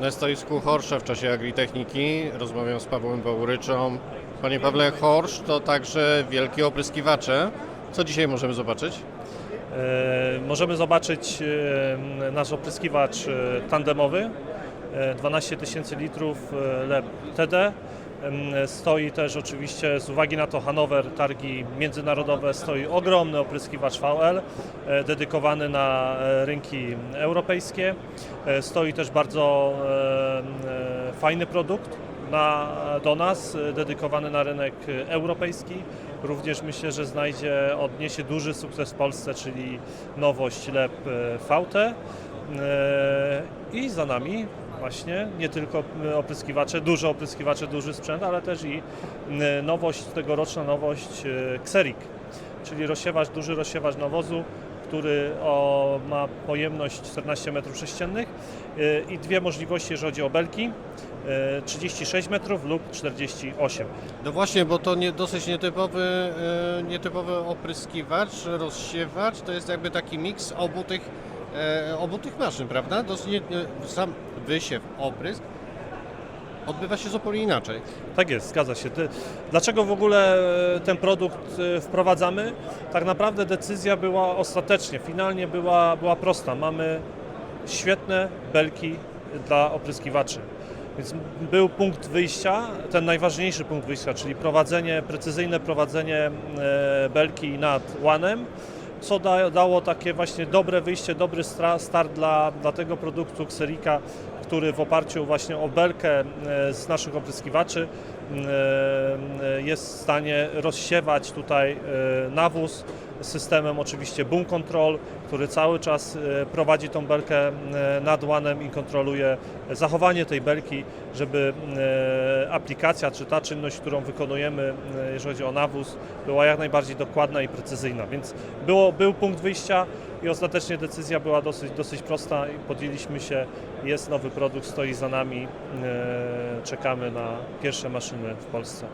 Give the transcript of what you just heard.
Na stoisku Horsza w czasie Agritechniki rozmawiam z Pawłem Bałryczą. Panie Pawle, Horsz to także wielkie opryskiwacze. Co dzisiaj możemy zobaczyć? E, Możemy zobaczyć e, nasz opryskiwacz e, tandemowy, e, 12 tysięcy litrów e, LEP TD. Stoi też oczywiście z uwagi na to Hanower, targi międzynarodowe, stoi ogromny opryskiwacz VL e, dedykowany na e, rynki europejskie. E, Stoi też bardzo fajny produkt na, do nas, dedykowany na rynek europejski. Również myślę, że znajdzie, odniesie duży sukces w Polsce, czyli nowość LEP VT. I za nami właśnie nie tylko e, opryskiwacze, duże opryskiwacze, duży sprzęt, ale też i e, nowość, tegoroczna nowość e, Xerik, czyli rozsiewacz, duży rozsiewacz nawozu, który o, ma pojemność 14 m3 i dwie możliwości, jeżeli chodzi o belki, e, 36 metrów lub 48. No właśnie, bo to nie, dosyć nietypowy, e, nietypowy opryskiwacz, rozsiewacz. To jest jakby taki miks obu tych, e, obu tych maszyn, prawda? Dosyć, e, sam wysiew, oprysk odbywa się zupełnie inaczej. Tak jest, zgadza się. Dlaczego w ogóle e, ten produkt e, wprowadzamy? Tak naprawdę decyzja była ostatecznie, finalnie była, była prosta. Mamy świetne belki dla opryskiwaczy. Więc był punkt wyjścia, ten najważniejszy punkt wyjścia, czyli prowadzenie, precyzyjne prowadzenie e, belki nad łanem, co da, dało takie właśnie dobre wyjście, dobry start dla, dla tego produktu Xerika, który w oparciu właśnie o belkę e, z naszych opryskiwaczy e, jest w stanie rozsiewać tutaj e, nawóz systemem oczywiście boom control, który cały czas e, prowadzi tą belkę e, nad łanem i kontroluje zachowanie tej belki, żeby aplikacja czy ta czynność, którą wykonujemy, jeżeli chodzi o nawóz, była jak najbardziej dokładna i precyzyjna. Więc było, był punkt wyjścia i ostatecznie decyzja była dosyć, dosyć prosta podjęliśmy się, jest nowy produkt, stoi za nami, czekamy na pierwsze maszyny w Polsce.